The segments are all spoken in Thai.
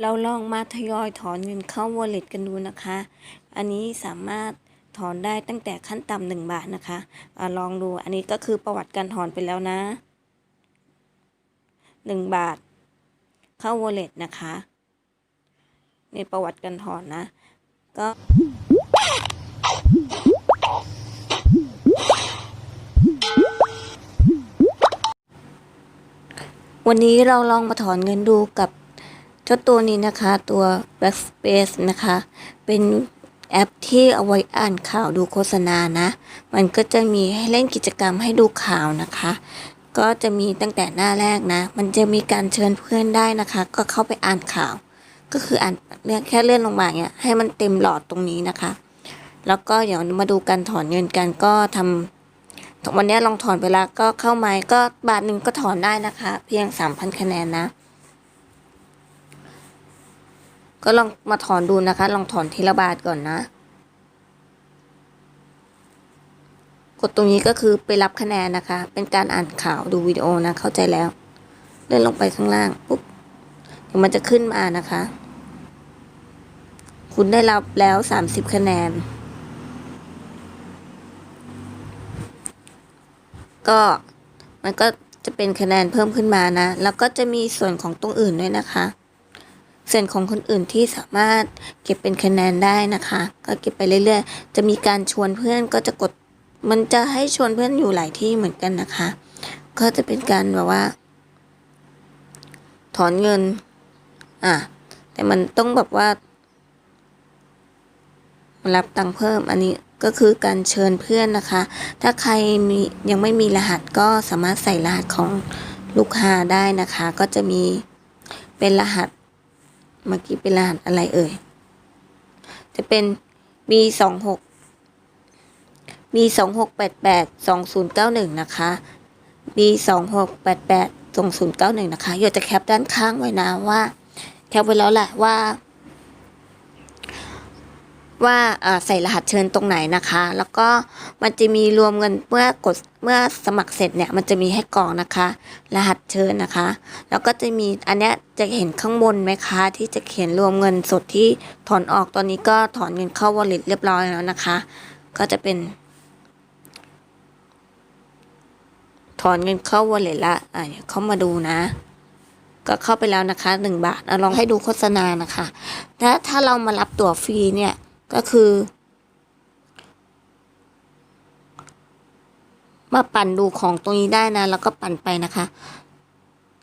เราลองมาทยอยถอนเงินเข้า wallet กันดูนะคะ อันนี้สามารถถอนได้ตั้งแต่ขั้นต่ำหนึ่งบาทนะคะอะลองดู อันนี้ก็คือประวัติการถอนไปแล้วนะหนึ่งบาท เข้า wallet นะคะในประวัติการถอนนะ ก็วันนี้เราลองมาถอนเงินดูกับ เจ้าตัวนี้นะคะตัว Backspace นะคะ เป็นแอปที่เอาไว้อ่านข่าวดูโฆษณานะ มันก็จะมีให้เล่นกิจกรรมให้ดูข่าวนะคะ ก็จะมีตั้งแต่หน้าแรกนะ มันจะมีการเชิญเพื่อนได้นะคะ ก็เข้าไปอ่านข่าว ก็คืออ่านเนี่ยแค่เลื่อนลงมาเนี่ยให้มันเต็มหลอดตรงนี้นะคะ แล้วก็เดี๋ยวมาดูการถอนเงินกันก็ทำวันนี้ลองถอนไปแล้วก็เข้าไม้ก็บาทหนึ่งก็ถอนได้นะคะ เพียงสามพันคะแนนนะ ก็ลองมาถอนดูนะคะ ลองถอนทีละบาทก่อนนะ กดตรงนี้ก็คือไปรับคะแนนนะคะ เป็นการอ่านข่าวดูวิดีโอนะ เข้าใจแล้ว เลื่อนลงไปข้างล่างปุ๊บเดี๋ยวมันจะขึ้นมานะคะ คุณได้รับแล้วสามสิบคะแนน ก็มันก็จะเป็นคะแนนเพิ่มขึ้นมานะ แล้วก็จะมีส่วนของตรงอื่นด้วยนะคะ ส่วนของคนอื่นที่สามารถเก็บเป็นคะแนนได้นะคะ ก็เก็บไปเรื่อยๆ จะมีการชวนเพื่อนก็จะกดมันจะให้ชวนเพื่อนอยู่หลายที่เหมือนกันนะคะ ก็จะเป็นการแบบว่า ถอนเงิน อะ แต่มันต้องแบบว่า รับตังค์เพิ่มอันนี้ก็คือการเชิญเพื่อนนะคะ ถ้าใครมียังไม่มีรหัสก็สามารถใส่รหัสของลูกค้าได้นะคะ ก็จะมีเป็นรหัส เมื่อกี้เป็นรหัสอะไรเอ่ย จะเป็น B สองหก B สองหกแปดแปดสองศูนย์เก้าหนึ่งนะคะ B สองหกแปดแปดสองศูนย์เก้าหนึ่งนะคะอยากจะแคปด้านข้างไว้นะว่า แคปไว้แล้วแหละว่า ว่าใส่รหัสเชิญตรงไหนนะคะ แล้วก็มันจะมีรวมเงินเมื่อกดเมื่อสมัครเสร็จเนี่ยมันจะมีให้กรอกนะคะ รหัสเชิญนะคะ แล้วก็จะมีอันเนี้ยจะเห็นข้างบนไหมคะ ที่จะเขียนรวมเงินสดที่ถอนออกตอนนี้ก็ถอนเงินเข้า wallet เรียบร้อยแล้วนะคะ ก็จะเป็น ถอนเงินเข้า wallet ละอ่าเดี๋ยวเข้ามาดูนะก็เข้าไปแล้วนะคะหนึ่งบาทเอาลองให้ดูโฆษณานะคะถ้าถ้าเรามารับตั๋วฟรีเนี่ย ก็คือ มาปั่นดูของตรงนี้ได้นะ แล้วก็ปั่นไปนะคะ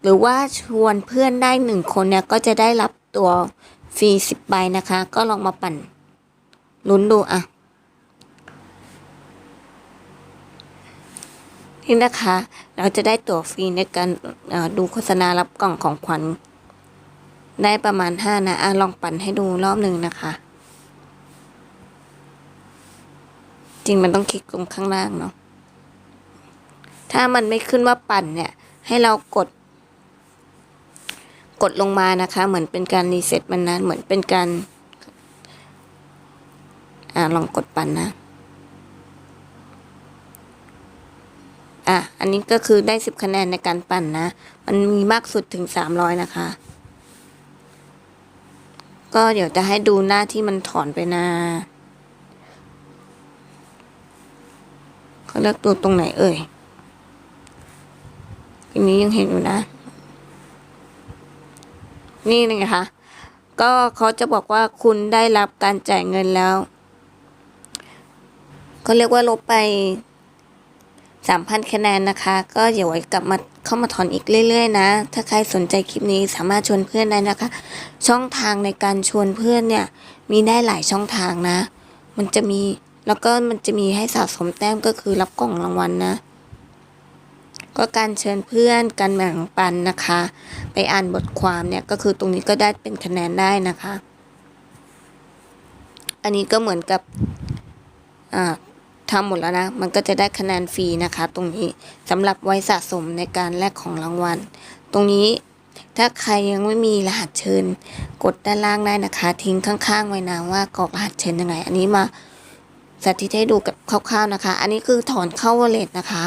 หรือว่าชวนเพื่อนได้หนึ่งคนเนี่ยก็จะได้รับตัวฟรีสิบใบนะคะ ก็ลองมาปั่นลุ้นดูอะนี่นะคะ เราจะได้ตั๋วฟรีในการดูโฆษณารับกล่องของขวัญ ได้ประมาณห้านะอะลองปั่นให้ดูรอบหนึ่งนะคะ จริงมันต้องคลิกตรงข้างล่างเนาะถ้ามันไม่ขึ้นว่าปั่นเนี่ย ให้เรากด กดลงมานะคะ เหมือนเป็นการรีเซ็ตมันนะเหมือนเป็นการ อ่าลองกดปั่นนะ อะ อันนี้ก็คือได้สิบคะแนนในการปั่นนะ มันมีมากสุดถึงสามร้อยนะคะ ก็เดี๋ยวจะให้ดูหน้าที่มันถอนไปนะ เขาเลือกตัวตรงไหนเอ่ยทีนี้ยังเห็นอยู่นะ นี่ไงคะ ก็เขาจะบอกว่าคุณได้รับการจ่ายเงินแล้วเขาเรียกว่าลบไปสามพันคะแนนนะคะ ก็เดี๋ยวไว้กลับมาเข้ามาถอนอีกเรื่อย ๆ นะ ถ้าใครสนใจคลิปนี้สามารถชวนเพื่อนได้นะคะ ช่องทางในการชวนเพื่อนเนี่ย มีได้หลายช่องทางนะ มันจะมี แล้วก็มันจะมีให้สะสมแต้มก็คือรับกล่องรางวัลนะ ก็การเชิญเพื่อนการแบ่งปันนะคะ ไปอ่านบทความเนี่ยก็คือตรงนี้ก็ได้เป็นคะแนนได้นะคะ อันนี้ก็เหมือนกับอ่าทำหมดแล้วนะ มันก็จะได้คะแนนฟรีนะคะ ตรงนี้สำหรับไว้สะสมในการแลกของรางวัล ตรงนี้ถ้าใครยังไม่มีรหัสเชิญ กดด้านล่างได้นะคะ ทิ้งข้างๆไว้นะว่ากรอกรหัสเชิญยังไง อันนี้มา สาธิตให้ดูกับคร่าวๆนะคะ อันนี้คือถอนเข้าวอลเล็ตนะคะ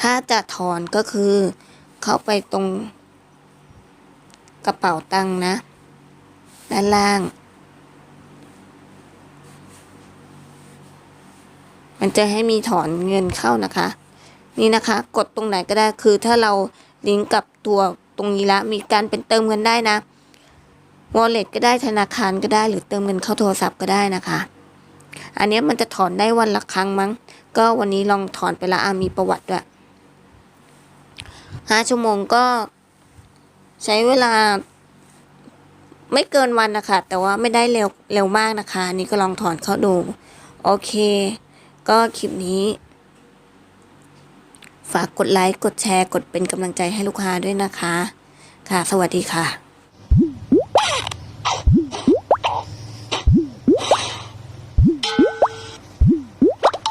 ถ้าจะถอนก็คือเข้าไปตรงกระเป๋าตังค์นะ ด้านล่าง มันจะให้มีถอนเงินเข้านะคะ นี่นะคะ กดตรงไหนก็ได้คือถ้าเราลิงก์กับตัวตรงนี้ละมีการเป็นเติมเงินได้นะ wallet ก็ได้ธนาคารก็ได้ หรือเติมเงินเข้าโทรศัพท์ก็ได้นะคะ อันนี้มันจะถอนได้วันละครั้งมั้ง ก็วันนี้ลองถอนไปละอะมีประวัติด้วยห้าชั่วโมงก็ใช้เวลาไม่เกินวันนะคะ แต่ว่าไม่ได้เร็วเร็วมากนะคะ นี่ก็ลองถอนเข้าดู โอเค ก็คลิปนี้ ฝากกดไลค์ กดแชร์ กดเป็นกำลังใจให้ลูกค้าด้วยนะคะ ค่ะ สวัสดีค่ะ